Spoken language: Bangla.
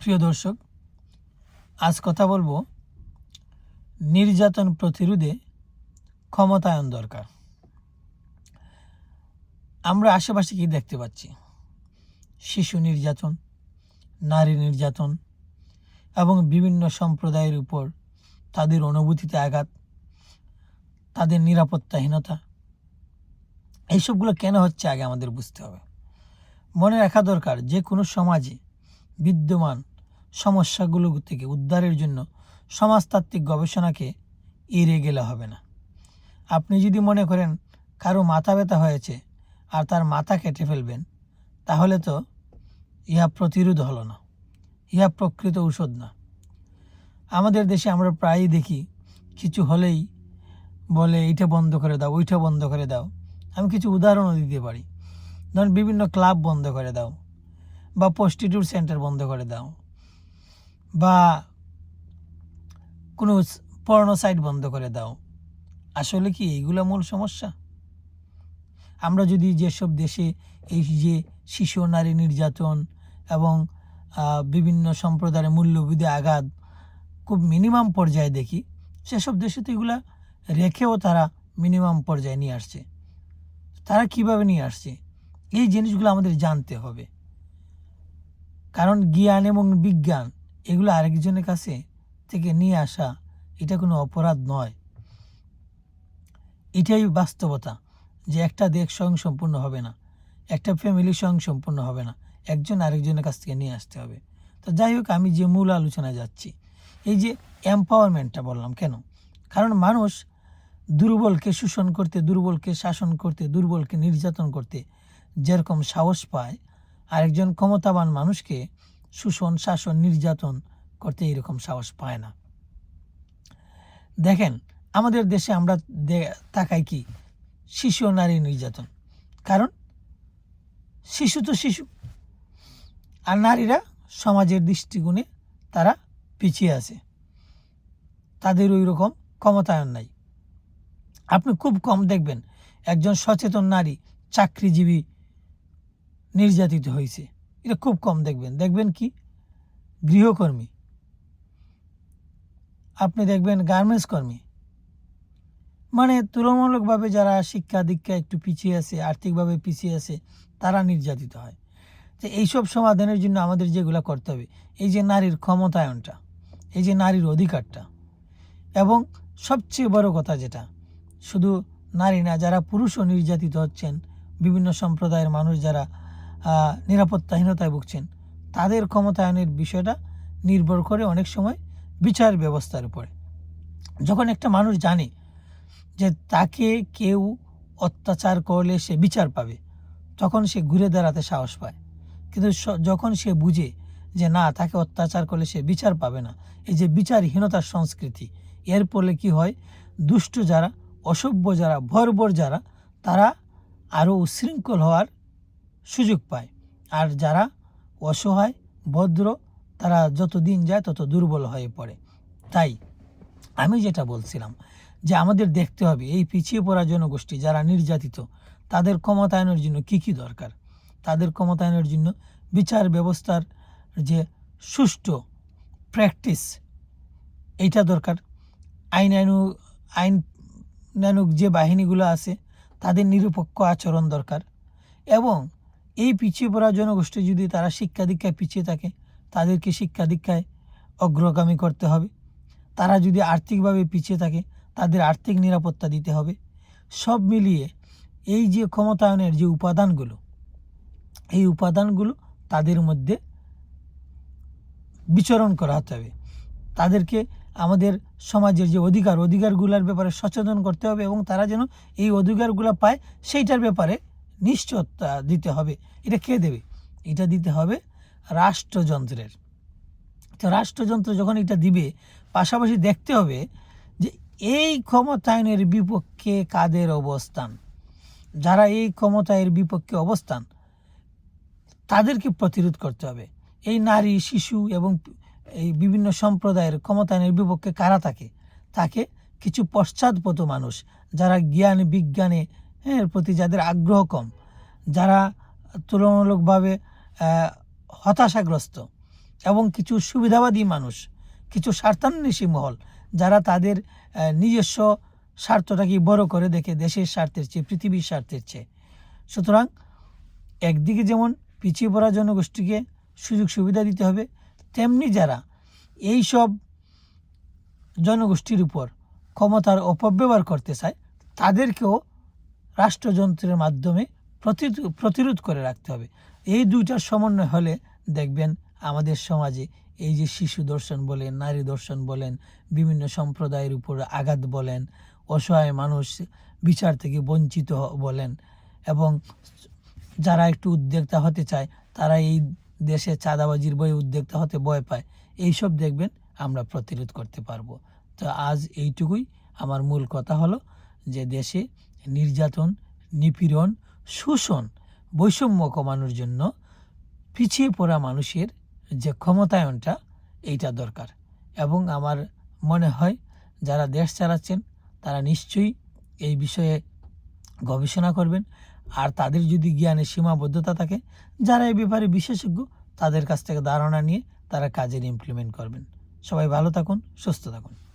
প্রিয় দর্শক, আজ কথা বলব নির্যাতন প্রতিরোধে ক্ষমতায়ন দরকার। আমরা আশেপাশে কি দেখতে পাচ্ছি? শিশু নির্যাতন, নারী নির্যাতন এবং বিভিন্ন সম্প্রদায়ের উপর তাদের অনুভূতিতে আঘাত, তাদের নিরাপত্তাহীনতা, এইসবগুলো কেন হচ্ছে আগে আমাদের বুঝতে হবে। মনে রাখা দরকার, যে কোনো সমাজে বিদ্যমান সমস্যাগুলো থেকে উদ্ধারের জন্য সমাজতাত্ত্বিক গবেষণাকে এড়িয়ে গেলে হবে না। আপনি যদি মনে করেন কারও মাথা ব্যথা হয়েছে আর তার মাথা কেটে ফেলবেন, তাহলে তো ইহা প্রতিরোধ হলো না, ইহা প্রকৃত ঔষধ না। আমাদের দেশে আমরা প্রায়ই দেখি, কিছু হলেই বলে, এইটা বন্ধ করে দাও, ওইটা বন্ধ করে দাও। আমি কিছু উদাহরণও দিতে পারি। ধরুন, বিভিন্ন ক্লাব বন্ধ করে দাও বা প্রস্টিটিউট সেন্টার বন্ধ করে দাও। বা কোনো পর্ণ সাইট বন্ধ করে দাও। আসলে কি এইগুলো মূল সমস্যা? আমরা যদি যেসব দেশে এই যে শিশু, নারী নির্যাতন এবং বিভিন্ন সম্প্রদায়ের মূল্যবোধে আঘাত খুব মিনিমাম পর্যায়ে দেখি, সেসব দেশে তো এগুলা রেখেও তারা মিনিমাম পর্যায়ে নিয়ে আসছে। তারা কীভাবে নিয়ে আসছে? এই জিনিসগুলো আমাদের জানতে হবে। কারণ জ্ঞান এবং বিজ্ঞান এগুলো আরেকজনের কাছে থেকে নিয়ে আসা, এটা কোনো অপরাধ নয়। এটাই বাস্তবতা যে একটা দেশ স্বয়ং সম্পূর্ণ হবে না, একটা ফ্যামিলি স্বয়ং সম্পূর্ণ হবে না, একজন আরেকজনের কাছ থেকে নিয়ে আসতে হবে। তো যাই হোক, আমি যে মূল আলোচনায় যাচ্ছি, এই যে এম্পাওয়ারমেন্টটা বললাম কেন? কারণ মানুষ দুর্বলকে শোষণ করতে, দুর্বলকে শাসন করতে, দুর্বলকে নির্যাতন করতে যেরকম সাহস পায়, আরেকজন ক্ষমতাবান মানুষকে শোষণ, শাসন, নির্যাতন করতে এরকম সাহস পায় না। দেখেন, আমাদের দেশে আমরা তাকাই কি? শিশু নারী নির্যাতন। কারণ, শিশু তো শিশু। আর নারীরা সমাজের দৃষ্টিগুণে তারা পিছিয়ে আছে। তাদের ওই রকম ক্ষমতায়ন নাই। আপনি খুব কম দেখবেন একজন সচেতন নারী চাকরিজীবী নির্যাতিত হয়েছে এটা খুব কম দেখবেন। দেখবেন কি? গৃহকর্মী। আপনি দেখবেন গার্মেন্টস কর্মী। মানে তুলনামূলকভাবে যারা শিক্ষা দীক্ষা একটু পিছিয়ে আছে, আর্থিকভাবে পিছিয়ে আছে, তারা নির্যাতিত হয়। তো এইসব সমাধানের জন্য আমাদের যেগুলো করতে হবে, এই যে নারীর ক্ষমতায়নটা, এই যে নারীর অধিকারটা। এবং সবচেয়ে বড় কথা যেটা, শুধু নারী না, যারা পুরুষও নির্যাতিত হচ্ছেন, বিভিন্ন সম্প্রদায়ের মানুষ যারা নিরাপত্তাহীনতায় ভুগছেন। তাদের ক্ষমতায়নের বিষয়টা নির্ভর করে অনেক সময় বিচার ব্যবস্থার উপরে। যখন একটা মানুষ জানে যে তাকে কেউ অত্যাচার করলে সে বিচার পাবে, তখন সে ঘুরে দাঁড়াতে সাহস পায়। কিন্তু যখন সে বুঝে যে না, তাকে অত্যাচার করলে সে বিচার পাবে না, এই যে বিচারহীনতার সংস্কৃতি, এর ফলে কি হয়? দুষ্ট যারা, অসভ্য যারা বর্বর যারা, তারা আরও উশৃঙ্খল হওয়ার সুযোগ পায়। আর যারা অসহায়, ভদ্র, তারা যত দিন যায় তত দুর্বল হয়ে পড়ে। তাই আমি যেটা বলছিলাম যে আমাদের দেখতে হবে এই পিছিয়ে পড়া জনগোষ্ঠী যারা নির্যাতিত, তাদের ক্ষমতায়নের জন্য কি কি দরকার? তাদের ক্ষমতায়নের জন্য বিচার ব্যবস্থার যে সুষ্ঠু প্র্যাকটিস, এইটা দরকার। আইন আইনু, আইন নানুক যে বাহিনীগুলো আছে, তাদের নিরপেক্ষ আচরণ দরকার। এবং এই পিছিয়ে পড়া জনগোষ্ঠী যদি তারা শিক্ষা দীক্ষায় পিছিয়ে থাকে, তাদেরকে শিক্ষা দীক্ষায় অগ্রগামী করতে হবে। তারা যদি আর্থিকভাবে পিছিয়ে থাকে, তাদের আর্থিক নিরাপত্তা দিতে হবে। সব মিলিয়ে এই যে ক্ষমতায়নের যে উপাদানগুলো, এই উপাদানগুলো তাদের মধ্যে বিচরণ করাতে হবে। তাদেরকে আমাদের সমাজের যে অধিকার, অধিকারগুলোর ব্যাপারে সচেতন করতে হবে এবং তারা যেন এই অধিকারগুলো পায়, সেইটার ব্যাপারে নিশ্চয়তা দিতে হবে। এটা কে দেবে? এটা দিতে হবে রাষ্ট্রযন্ত্রের। তো রাষ্ট্রযন্ত্র যখন এটা দিবে, পাশাপাশি দেখতে হবে যে এই ক্ষমতায়নের বিপক্ষে কাদের অবস্থান। যারা এই ক্ষমতায়ের বিপক্ষে অবস্থান, তাদেরকে প্রতিরোধ করতে হবে। এই নারী, শিশু এবং এই বিভিন্ন সম্প্রদায়ের ক্ষমতায়নের বিপক্ষে কারা থাকে? তাকে কিছু পশ্চাৎপদ মানুষ, যারা জ্ঞান, বিজ্ঞানে হ্যাঁ, এর প্রতি যাদের আগ্রহ কম যারা তুলনামূলকভাবে হতাশাগ্রস্ত এবং কিছু সুবিধাবাদী মানুষ কিছু স্বার্থান্বেষী মহল যারা তাদের নিজস্ব স্বার্থটাকে বড় করে দেখে দেশের স্বার্থের চেয়ে পৃথিবীর স্বার্থের চেয়ে। সুতরাং একদিকে যেমন পিছিয়ে পড়া জনগোষ্ঠীকে সুযোগ সুবিধা দিতে হবে তেমনি যারা এই সব জনগোষ্ঠীর উপর ক্ষমতার অপব্যবহার করতে চায় তাদেরকেও রাষ্ট্রযন্ত্রের মাধ্যমে প্রতিরোধ করে রাখতে হবে। এই দুইটার সমন্বয় হলে দেখবেন আমাদের সমাজে এই যে শিশু দর্শন বলেন, নারী দর্শন বলেন, বিভিন্ন সম্প্রদায়ের উপর আঘাত বলেন, অসহায় মানুষ বিচার থেকে বঞ্চিত বলেন এবং যারা একটু উদ্যোক্তা হতে চায়, তারা এই দেশে চাঁদাবাজির বই উদ্যোক্তা হতে ভয় পায়। এইসব দেখবেন আমরা প্রতিরোধ করতে পারব। তো আজ এইটুকুই। আমার মূল কথা হলো যে দেশে নির্যাতন, নিপীড়ন, শোষণ বৈষম্য কমানোর জন্য পিছিয়ে পড়া মানুষের যে ক্ষমতায়নটা, এইটা দরকার। এবং আমার মনে হয় যারা দেশ চালাচ্ছেন, তারা নিশ্চয়ই এই বিষয়ে গবেষণা করবেন। আর তাদের যদি জ্ঞানের সীমাবদ্ধতা থাকে, যারা এই ব্যাপারে বিশেষজ্ঞ, তাদের কাছ থেকে ধারণা নিয়ে তারা কাজের ইমপ্লিমেন্ট করবেন। সবাই ভালো থাকুন, সুস্থ থাকুন।